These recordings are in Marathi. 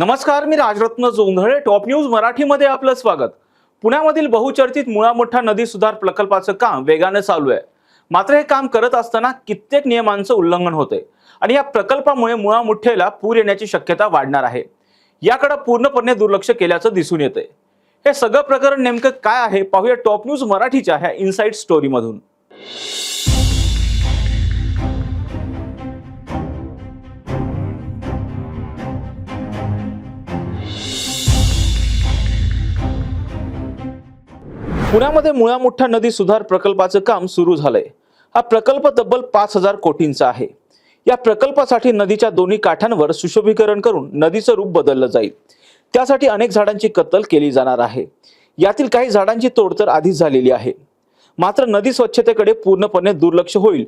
नमस्कार मी राजरत्न जोंधळे. टॉप न्यूज मराठीमध्ये आपलं स्वागत. पुण्यामधील बहुचर्चित मुळा मोठा नदी सुधार प्रकल्पाचं काम वेगाने चालू आहे. मात्र हे काम करत असताना कित्येक नियमांचं उल्लंघन होते. आणि या प्रकल्पामुळे मुळा मुठ्ठेला पूर येण्याची शक्यता वाढणार आहे. याकडे पूर्णपणे दुर्लक्ष केल्याचं दिसून येतंय. हे सगळं प्रकरण नेमकं काय आहे? पाहूया टॉप न्यूज मराठीच्या ह्या इन्साइट स्टोरीमधून. पुण्यामध्ये मुळा मुठ्ठा नदी सुधार प्रकल्पाचं काम सुरू झालंय. हा प्रकल्प तब्बल पाच हजार कोटींचा आहे. या प्रकल्पासाठी नदीच्या दोन्ही काठांवर सुशोभीकरण करून नदीचं रूप बदललं जाईल. त्यासाठी अनेक झाडांची कत्तल केली जाणार आहे. यातील काही झाडांची तोड तर आधीच झालेली आहे. मात्र नदी स्वच्छतेकडे पूर्णपणे दुर्लक्ष होईल.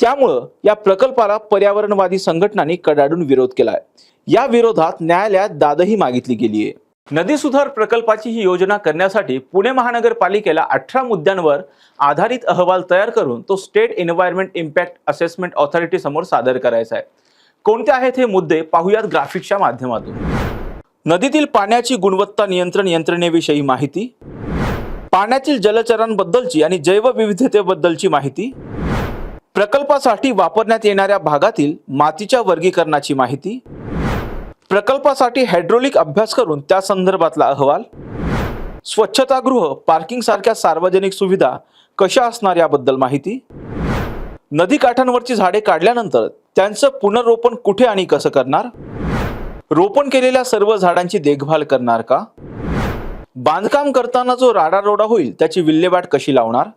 त्यामुळं या प्रकल्पाला पर्यावरणवादी संघटनांनी कडाडून विरोध केलाय. या विरोधात न्यायालयात दादही मागितली गेली आहे नदी सुधार प्रकल्पाची ही योजना करण्यासाठी पुणे महानगरपालिकेला अठरा मुद्द्यांवर आधारित अहवाल तयार करून तो state environment impact assessment authority समोर सादर करायचा आहे. कोणते आहेत हे मुद्दे पाहुयात ग्राफिक्सच्या माध्यमातून. नदीतील पाण्याची गुणवत्ता नियंत्रण यंत्रणेविषयी माहिती. पाण्यातील जलचरांबद्दलची आणि जैवविविधतेबद्दलची माहिती. प्रकल्पासाठी वापरण्यात येणाऱ्या भागातील मातीच्या वर्गीकरणाची माहिती. प्रकल्पासाठी हायड्रोलिक अभ्यास करून त्या संदर्भातला अहवाल. स्वच्छतागृह पार्किंग सारख्या सार्वजनिक सुविधा कशा असणार याबद्दल माहिती? नदी काठांवरची झाडे काढल्यानंतर त्यांचं पुनर्रोपण कुठे आणि कसं करणार? रोपण केलेल्या सर्व झाडांची देखभाल करणार का? बांधकाम करताना जो राडारोडा होईल त्याची विल्हेवाट कशी लावणार?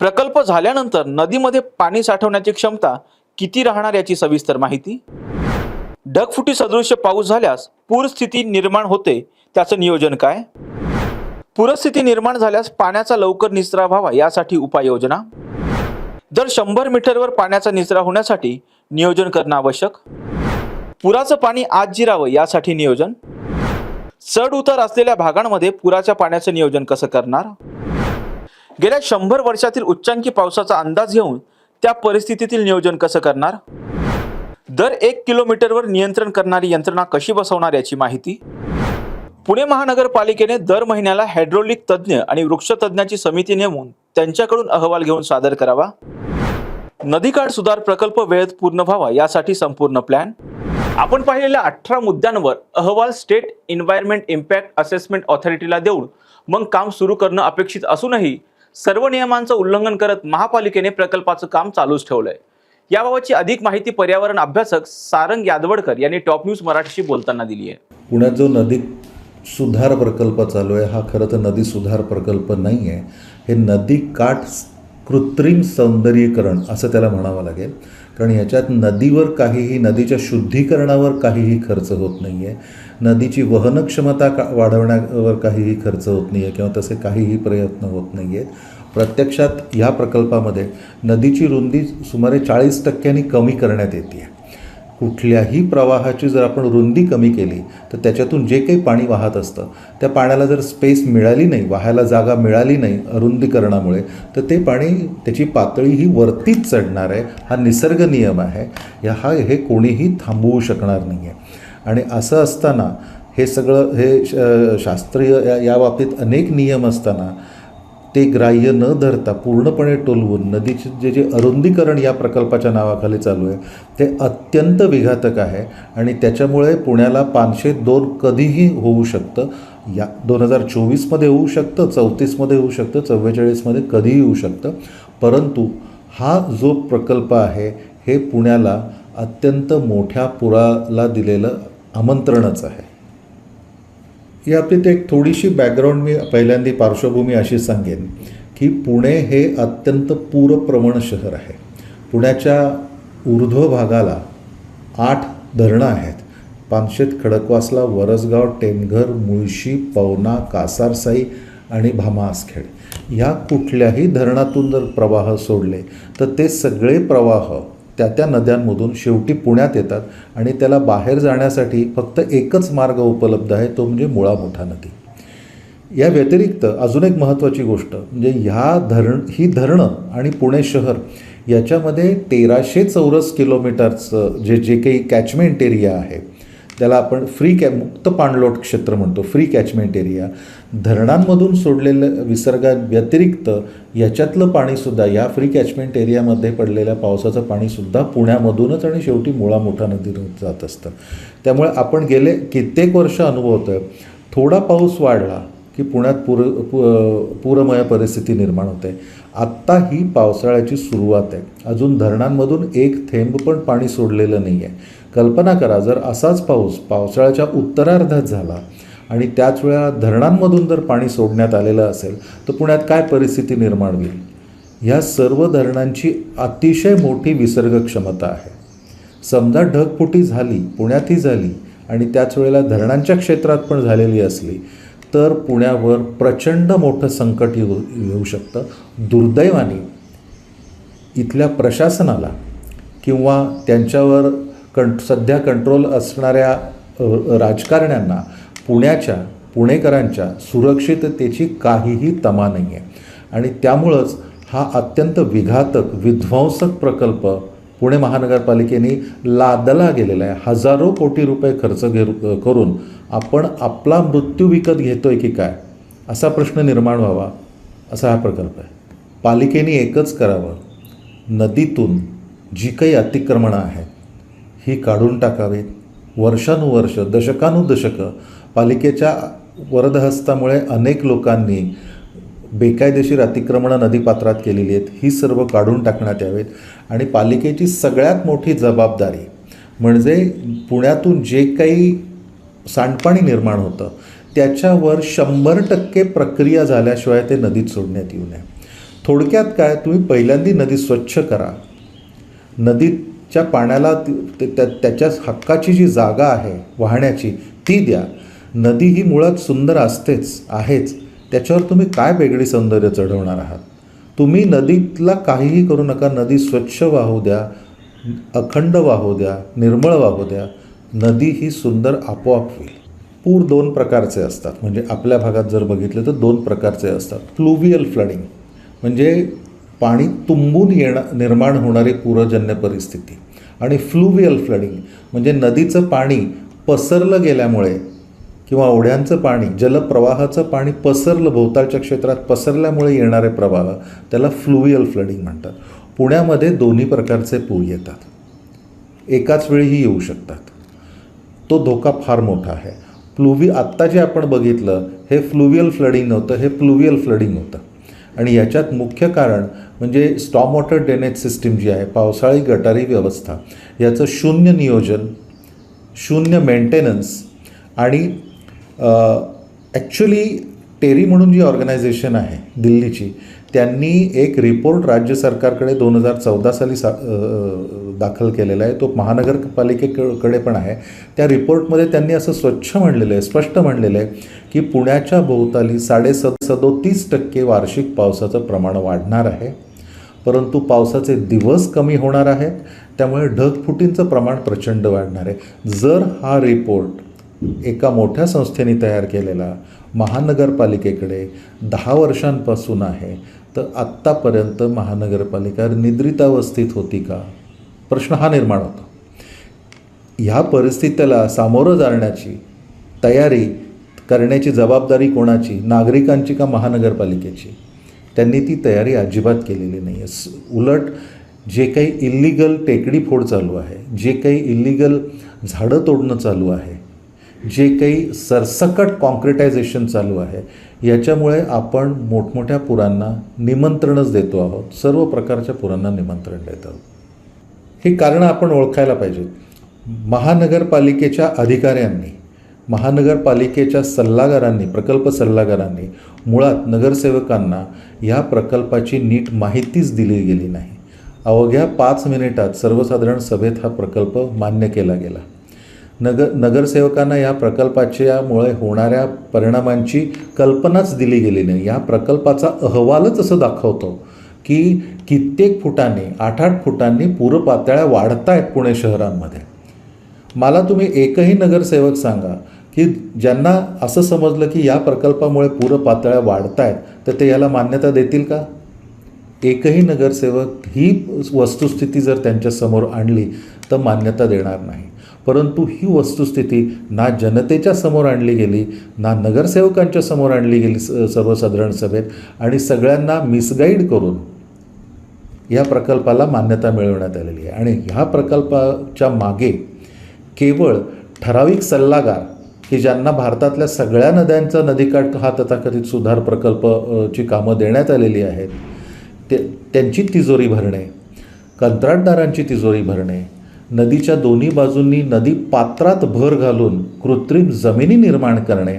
प्रकल्प झाल्यानंतर नदीमध्ये पाणी साठवण्याची क्षमता किती राहणार याची सविस्तर माहिती? ढगफुटी सदृश्य पाऊस झाल्यास पूरस्थिती निर्माण होते. त्याचं नियोजन काय? पूरस्थिती निर्माण झाल्यास पाण्याचा लवकर निचरा व्हावा यासाठी उपाययोजना? दर शंभर मीटरवर पाण्याचा निचरा होण्यासाठी नियोजन करणं आवश्यक? पुराचं पाणी आत जिरावं यासाठी नियोजन? चढ उतार असलेल्या भागांमध्ये पुराच्या पाण्याचं नियोजन कसं करणार? गेल्या शंभर वर्षातील उच्चांकी पावसाचा अंदाज घेऊन त्या परिस्थितीतील नियोजन कसं करणार? दर एक किलोमीटरवर नियंत्रण करणारी यंत्रणा कशी बसवणार याची माहिती? पुणे महानगरपालिकेने दर महिन्याला हायड्रोलिक तज्ज्ञ आणि वृक्षतज्ञाची समिती नेमून त्यांच्याकडून अहवाल घेऊन सादर करावा. नदीकाठ सुधार प्रकल्प वेळेत पूर्ण व्हावा यासाठी संपूर्ण प्लॅन. आपण पाहिलेल्या अठरा मुद्द्यांवर अहवाल स्टेट एन्व्हायरमेंट इम्पॅक्ट असेसमेंट ऑथॉरिटीला देऊन मग काम सुरू करणं अपेक्षित असूनही सर्व नियमांचं उल्लंघन करत महापालिकेने प्रकल्पाचं काम चालूच ठेवलंय. याबाबतची अधिक माहिती पर्यावरण अभ्यासक सारंग यादवडकर यांनी टॉप न्यूज मराठीशी बोलताना दिली आहे. पुण्यात जो नदी सुधार प्रकल्प चालू आहे हा खरं तर नदी सुधार प्रकल्प नाही आहे हे नदी काठ कृत्रिम सौंदर्यीकरण असं त्याला म्हणावं लागेल. कारण ह्याच्यात नदीवर काहीही नदीच्या शुद्धीकरणावर काहीही खर्च होत नाही आहे नदीची वहनक्षमता का वाढवण्यावर काहीही खर्च होत नाही आहे किंवा तसे काहीही प्रयत्न होत नाही आहेत प्रत्यक्षात ह्या प्रकल्पामध्ये नदीची रुंदी सुमारे चाळीस टक्क्यांनी कमी करण्यात येते. आहे कुठल्याही प्रवाहाची जर आपण रुंदी कमी केली तर त्याच्यातून जे काही पाणी वाहत असतं त्या पाण्याला जर स्पेस मिळाली नाही वाहायला जागा मिळाली नाही अरुंदीकरणामुळे तर ते पाणी त्याची पातळी ही वरतीच चढणार आहे हा निसर्ग नियम आहे. या हा हे कोणीही थांबवू शकणार नाही आहे आणि असं असताना हे सगळं हे श- शास्त्रीय या या बाबतीत अनेक नियम असताना ते ग्राह्य न धरता पूर्णपणे टोलवून नदीचे जे जे अरुंदीकरण या प्रकल्पाच्या नावाखाली चालू आहे ते अत्यंत विघातक आहे आणि त्याच्यामुळे पुण्याला पाचशे दोन कधीही होऊ शकतं. या दोन हजार चोवीसमध्ये होऊ शकतं चौतीसमध्ये होऊ शकतं चव्वेचाळीसमध्ये कधीही होऊ शकतं. परंतु हा जो प्रकल्प आहे हे पुण्याला अत्यंत मोठ्या पुराला दिलेलं आमंत्रणच आहे. याबाबतीत एक थोडीशी बॅकग्राऊंड मी पहिल्यांदी पार्श्वभूमी अशी सांगेन की पुणे हे अत्यंत पूरप्रवण शहर आहे. पुण्याच्या ऊर्ध्व भागाला आठ धरणं आहेत. पानशेत खडकवासला वरसगाव टेनघर मुळशी पवना कासारसाई आणि भामासखेड. ह्या कुठल्याही धरणातून जर प्रवाह सोडले तर ते सगळे प्रवाह त्या त्या नद्यांमधून शेवटी पुण्यात येतात आणि त्याला बाहेर जाण्यासाठी फक्त एकच मार्ग उपलब्ध आहे तो म्हणजे मुळा मोठा नदी. या व्यतिरिक्त अजून एक महत्त्वाची गोष्ट म्हणजे ह्या धरण ही धरणं आणि पुणे शहर याच्यामध्ये तेराशे चौरस किलोमीटरचं जे जे काही कॅचमेंट एरिया आहे त्याला आपण फ्री कॅ मुक्त पाणलोट क्षेत्र म्हणतो फ्री कॅचमेंट एरिया धरणांमधून सोडलेलं विसर्गा व्यतिरिक्त याच्यातलं पाणीसुद्धा या फ्री कॅचमेंट एरियामध्ये पडलेल्या पावसाचं पाणीसुद्धा पुण्यामधूनच आणि शेवटी मुळा मोठा नदीतून जात असतं. त्यामुळे आपण गेले कित्येक वर्ष अनुभवतो आहे थोडा पाऊस वाढला की पुण्यात पूर पु पूरमय परिस्थिती निर्माण होते. आत्ता ही पावसाळ्याची सुरुवात आहे. अजून धरणांमधून एक थेंब पण पाणी सोडलेलं नाही आहे कल्पना करा जर असाच पाऊस पावसाळ्याच्या उत्तरार्धात झाला आणि त्याच वेळा धरणांमधून जर पाणी सोडण्यात आलेलं असेल तर पुण्यात काय परिस्थिती निर्माण होईल? ह्या सर्व धरणांची अतिशय मोठी विसर्ग क्षमता आहे. समजा ढगफुटी झाली पुण्यातही झाली आणि त्याच वेळेला धरणांच्या क्षेत्रात पण झालेली असली तर पुण्यावर प्रचंड मोठं संकट येऊ येऊ शकतं. दुर्दैवाने इथल्या प्रशासनाला किंवा त्यांच्यावर कं सध्या कंट्रोल असणाऱ्या राजकारण्यांना पुण्याच्या पुणेकरांच्या सुरक्षिततेची काहीही तमा नाही आहे आणि त्यामुळंच हा अत्यंत विघातक विध्वंसक प्रकल्प पुणे महानगरपालिकेने लादला गेलेला आहे. हजारो कोटी रुपये खर्च घेर करून आपण आपला मृत्यू विकत घेतोय की काय? असा प्रश्न निर्माण व्हावा असा हा प्रकल्प आहे. पालिकेने एकच करावं. नदीतून जी काही अतिक्रमणं आहेत ही काढून टाकावीत. वर्षानुवर्ष दशकानुदशकं पालिकेच्या वरदहस्तामुळे अनेक लोकांनी बेकायदेशीर अतिक्रमणं नदीपात्रात केलेली आहेत. ही सर्व काढून टाकण्यात यावेत. आणि पालिकेची सगळ्यात मोठी जबाबदारी म्हणजे पुण्यातून जे काही सांडपाणी निर्माण होतं त्याच्यावर शंभर टक्के प्रक्रिया झाल्याशिवाय ते नदीत सोडण्यात येऊ नये. थोडक्यात काय तुम्ही पहिल्यांदी नदी स्वच्छ करा. नदीत च्या पाण्याला ते- त्या त्याच्या हक्काची जी जागा आहे वाहण्याची ती द्या. नदी ही मुळात सुंदर असतेच आहेच. त्याच्यावर तुम्ही काय वेगळी सौंदर्य चढवणार आहात? तुम्ही नदीतला काहीही करू नका नदी स्वच्छ वाहू द्या अखंड वाहू द्या निर्मळ वाहू द्या. नदी ही सुंदर आपोआप होईल. पूर दोन प्रकारचे असतात. म्हणजे आपल्या भागात जर बघितलं तर दोन प्रकारचे असतात. फ्लुवियल फ्लडिंग म्हणजे पाणी तुंबून येणं निर्माण होणारी पूरजन्य परिस्थिती. आणि फ्लुवियल फ्लडिंग म्हणजे नदीचं पाणी पसरलं गेल्यामुळे किंवा ओढ्यांचं पाणी जलप्रवाहाचं पाणी पसरलं भोवतालच्या क्षेत्रात पसरल्यामुळे येणारे प्रवाह त्याला फ्लुवियल फ्लडिंग म्हणतात. पुण्यामध्ये दोन्ही प्रकारचे पूर येतात. एकाच वेळीही येऊ शकतात. तो धोका फार मोठा आहे. फ्लुवी आत्ता जे आपण बघितलं हे फ्लुवियल फ्लडिंग नव्हतं हे फ्लुवियल फ्लडिंग होतं. आणि याच्यात मुख्य कारण म्हणजे स्टॉम वॉटर ड्रेनेज सिस्टीम जी आहे पावसाळी गटारी व्यवस्था याचं शून्य नियोजन शून्य मेंटेनन्स आणि ॲक्च्युली टेरी म्हणून जी ऑर्गनायझेशन आहे दिल्लीची त्यांनी एक रिपोर्ट राज्य सरकारकडे दोन हजार चौदा साली सा दाखल केलेला आहे. तो महानगरपालिकेकडे पण आहे. त्या रिपोर्टमध्ये त्यांनी असं स्वच्छ म्हणलेलं आहे स्पष्ट म्हणलेलं आहे की पुण्याच्या भोवताली साडे सदोतीस टक्के वार्षिक पावसाचं प्रमाण वाढणार आहे. परंतु पावसाचे दिवस कमी होणार आहेत. त्यामुळे ढगफुटींचं प्रमाण प्रचंड वाढणार आहे. जर हा रिपोर्ट एका मोठ्या संस्थेने तयार केलेला महानगरपालिकेकडे दहा वर्षांपासून आहे. तर आत्तापर्यंत महानगरपालिका निद्रितावस्थेत होती का? प्रश्न हा निर्माण होतो. ह्या परिस्थितीला सामोरं जाण्याची तयारी करण्याची जबाबदारी कोणाची? नागरिकांची का महानगरपालिकेची? त्यांनी ती तयारी अजिबात केलेली नाही आहे उलट जे काही इल्लिगल टेकडी फोड चालू आहे जे काही इल्लिगल झाडं तोडणं चालू आहे जे काही सरसकट कॉन्क्रिटायझेशन चालू आहे याच्यामुळे आपण मोठमोठ्या पुरांना निमंत्रणच देतो आहोत. सर्व प्रकारच्या पुरांना निमंत्रण देत आहोत. ही कारणं आपण ओळखायला पाहिजेत. महानगरपालिकेच्या अधिकाऱ्यांनी महानगरपालिकेच्या सल्लागारांनी प्रकल्प सल्लागारांनी मुळात नगरसेवकांना या प्रकल्पाची नीट माहितीच दिली गेली नाही. अवघ्या पाच मिनिटात सर्वसाधारण सभेत हा प्रकल्प मान्य केला गेला. नगर नगरसेवकांना या प्रकल्पाच्यामुळे होणाऱ्या परिणामांची कल्पनाच दिली गेली नाही. या प्रकल्पाचा अहवालच असं दाखवतो की कित्येक फुटांनी आठ आठ फुटांनी पूरपातळ्या वाढत आहेत पुणे शहरांमध्ये. मला तुम्ही एकही नगरसेवक सांगा की ज्यांना असं समजलं की या प्रकल्पामुळे पूरपातळ्या वाढत आहेत तर ते याला मान्यता देतील का? एकही नगरसेवक ही वस्तुस्थिती जर त्यांच्यासमोर आणली तर मान्यता देणार नाही. परंतु ही वस्तुस्थिती ना जनतेच्या समोर आणली गेली ना नगरसेवकांच्या समोर आणली गेली स- सर्वसाधारण सभेत आणि सगळ्यांना मिसगाईड करून या प्रकल्पाला मान्यता मिळवण्यात आलेली आहे. आणि ह्या प्रकल्पाच्या मागे केवळ ठराविक सल्लागार की ज्यांना भारतातल्या सगळ्या नद्यांचा नदीकाठ हा तथाकथित सुधार प्रकल्प ची कामं देण्यात आलेली आहेत ते त्यांची तिजोरी भरणे कंत्राटदारांची तिजोरी भरणे नदीच्या दोन्ही बाजूंनी नदी पात्रात भर घालून कृत्रिम जमिनी निर्माण करणे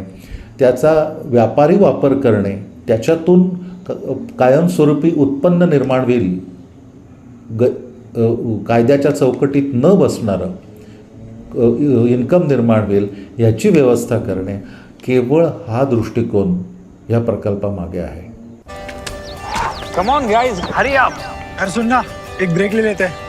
त्याचा व्यापारी वापर करणे त्याच्यातून कायमस्वरूपी उत्पन्न निर्माण होईल. ग कायद्याच्या चौकटीत न बसणारं इन्कम निर्माण होईल याची व्यवस्था करणे केवळ हा दृष्टिकोन या प्रकल्पामागे आहे. Come on guys hurry up अरे सुन ना एक ब्रेक ले लेते हैं.